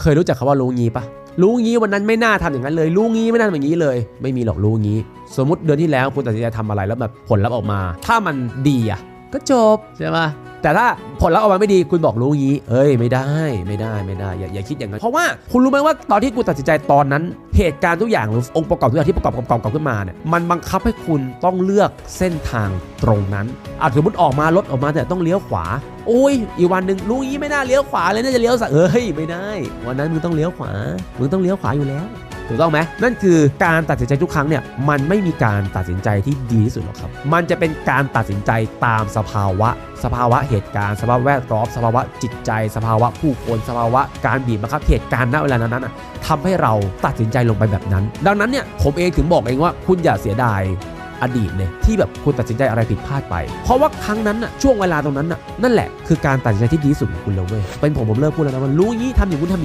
เคยรู้จักคำว่ารู้งี้ปะรู้งี้วันนั้นไม่น่าทำอย่างนั้นเลยรู้งี้ไม่น่าทำอย่างนี้เลย ไม่มีหรอกรู้งี้ สมมติเดือนที่แล้วคุณตัดสินใจทำอะไรแล้วแบบผลลัพธ์ออกมา ถ้ามันดีอะก็จบใช่ไหมแต่ถ้าผลลัพธ์ออกมาไม่ดีคุณบอกรู้งี้ เอ้ยไม่ได้ไม่ได้ไม่ได้อย่าอย่าคิดอย่างนั้นเพราะว่าคุณรู้ไหมว่าตอนที่คุณตัดสินใจตอนนั้น เหตุการณ์ทุกอย่างหรือองค์ประกอบทุกอย่างที่ประกอบประกอบประกอบขึ้นมาเนี่ยมันบังคับให้คุณต้องเลือกเส้นทางตรงนั้นอาจสมมติออกมารถออกมาแต่ต้องเลี้ยวขวาโอ้ยอีกวันหนึ่งรู้งี้ไม่น่าเลี้ยวขวาเลยน่าจะเลี้ยวซ้ายเอ้ยไม่ได้ วันนั้นมึงต้องเลี้ยวขวามึงต้องเลี้ยวขวาอยู่แล้ว ถูกต้องไหมนั่นคือการตัดสินใจทุกครั้งเนี่ยมันไม่มีการตัดสินใจที่ดีที่สุดหรอกครับ มันจะเป็นการตัดสินใจตามสภาวะ สภาวะเหตุการณ์สภาวะแวดล้อมสภาวะจิตใจ สภาวะผู้คนสภาวะการบีบบังคับเหตุการณ์ณเวลานั้นน่ะทำให้เราตัดสินใจลงไปแบบนั้น ดังนั้นเนี่ยผมเองถึงบอกเองว่าคุณอย่าเสียดายอดีตเลยที่แบบคุณตัดสินใจอะไรผิดพลาดไป เพราะว่าครั้งนั้นน่ะช่วงเวลาตรงนั้นน่ะนั่นแหละคือการตัดสินใจที่ดีที่สุดของคุณเลยเว้ยเป็นผมผมเลิกพูดแล้วนะว่ารู้งี้ทำอย่างคุณทำอย่าง